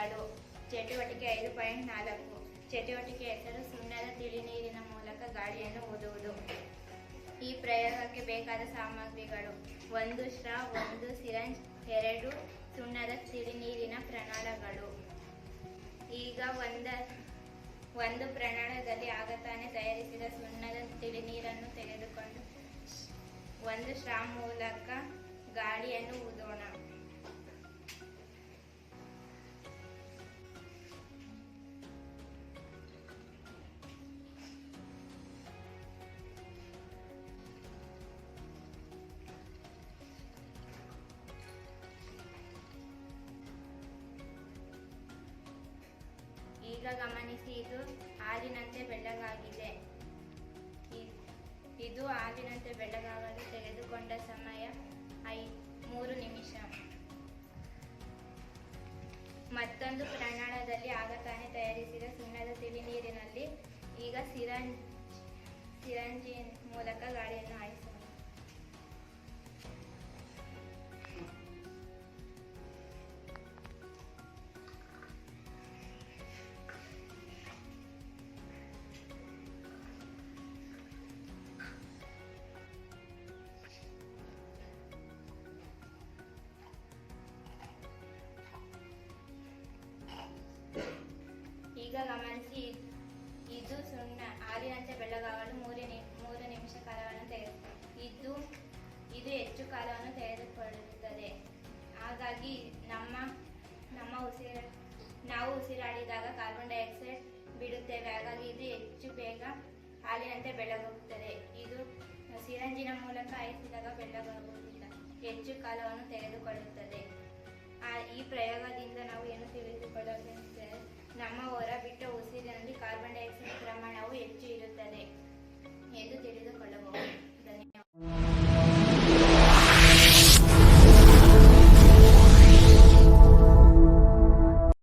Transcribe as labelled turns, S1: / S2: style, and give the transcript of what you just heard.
S1: ಕ್ರಿಯೆಗಳು ಚಟುವಟಿಕೆ ಐದು ಪಾಯಿಂಟ್ ನಾಲ್ಕು. ಚಟುವಟಿಕೆ ಹೆಸರು ಸುಣ್ಣದ ತಿಳಿ ನೀರಿನ ಮೂಲಕ ಗಾಳಿಯನ್ನು ಊದುವುದು ಈ ಪ್ರಯೋಗಕ್ಕೆ ಬೇಕಾದ ಸಾಮಗ್ರಿಗಳು. ಒಂದು ಶ್ರಾ, ಒಂದು ಸಿರಂಜ್, ಎರಡು ಸುಣ್ಣದ ತಿಳಿ ನೀರಿನ ಪ್ರಣಾಳಗಳು. ಈಗ ಒಂದ, ಒಂದು ಪ್ರಣಾಳದಲ್ಲಿ ಆಗತಾನೆ ತಯಾರಿಸಿದ ಸುಣ್ಣದ ತಿಳಿ ನೀರನ್ನು ತೆಗೆದುಕೊಂಡು ಒಂದು ಶ್ರಾ ಮೂಲಕ ಗಾಳಿಯನ್ನು ಊದೋಣ. ಗಮನಿಸಿ ಇದು ಹಾಲಿನಂತೆ ಬೆಳ್ಳಗಾಗಿದೆ. ಇದು ಹಾಲಿನಂತೆ ಬೆಳ್ಳಗಾಗಲು ತೆಗೆದುಕೊಂಡ ಸಮಯ ಐ, ಮೂರು ನಿಮಿಷ. ಮತ್ತೊಂದು ಪ್ರಣಾಳದಲ್ಲಿ ಆಗ ತಾನೇ ತಯಾರಿಸಿದ ಸುಣ್ಣದ ತಿಳಿ ನೀರಿನಲ್ಲಿ ಈಗ ಸಿರಂಜ್ ಸಿರಂಜಿ ಮೂಲಕ ಗಾಳಿಯನ್ನು ಹಾಯಿಸೋಣ ಇದು ಸುಣ್ಣ. ಹಾಲಿನಂತೆ ಬೆಳ್ಳಗಾಗಲು ಮೂರು ನಿ, ಮೂರು ನಿಮಿಷ ಕಾಲವನ್ನು ತೆಗೆದು ಇದು ಇದು ಹೆಚ್ಚು ಕಾಲವನ್ನು ತೆಗೆದುಕೊಳ್ಳುತ್ತದೆ. ಹಾಗಾಗಿ ನಮ್ಮ ನಮ್ಮ ಉಸಿರ, ನಾವು ಉಸಿರಾಡಿದಾಗ ಕಾರ್ಬನ್ ಡೈಆಕ್ಸೈಡ್ ಬಿಡುತ್ತೇವೆ. ಹಾಗಾಗಿ ಇದು ಹೆಚ್ಚು ಬೇಗ ಹಾಲಿನಂತೆ ಬೆಳ್ಳಗಾಗುತ್ತದೆ ಇದು ಸಿರಂಜಿನ ಮೂಲಕ ಹಾಯಿಸಿದಾಗ ಬೆಳ್ಳಗಾಗುವುದಿಲ್ಲ ಹೆಚ್ಚು ಕಾಲವನ್ನು ತೆಗೆದುಕೊಳ್ಳುತ್ತದೆ. ಈ ಪ್ರಯೋಗದಿಂದ ನಾವು ಏನು ತಿಳಿದುಕೊಳ್ಳಬೇಕೆಂದರೆ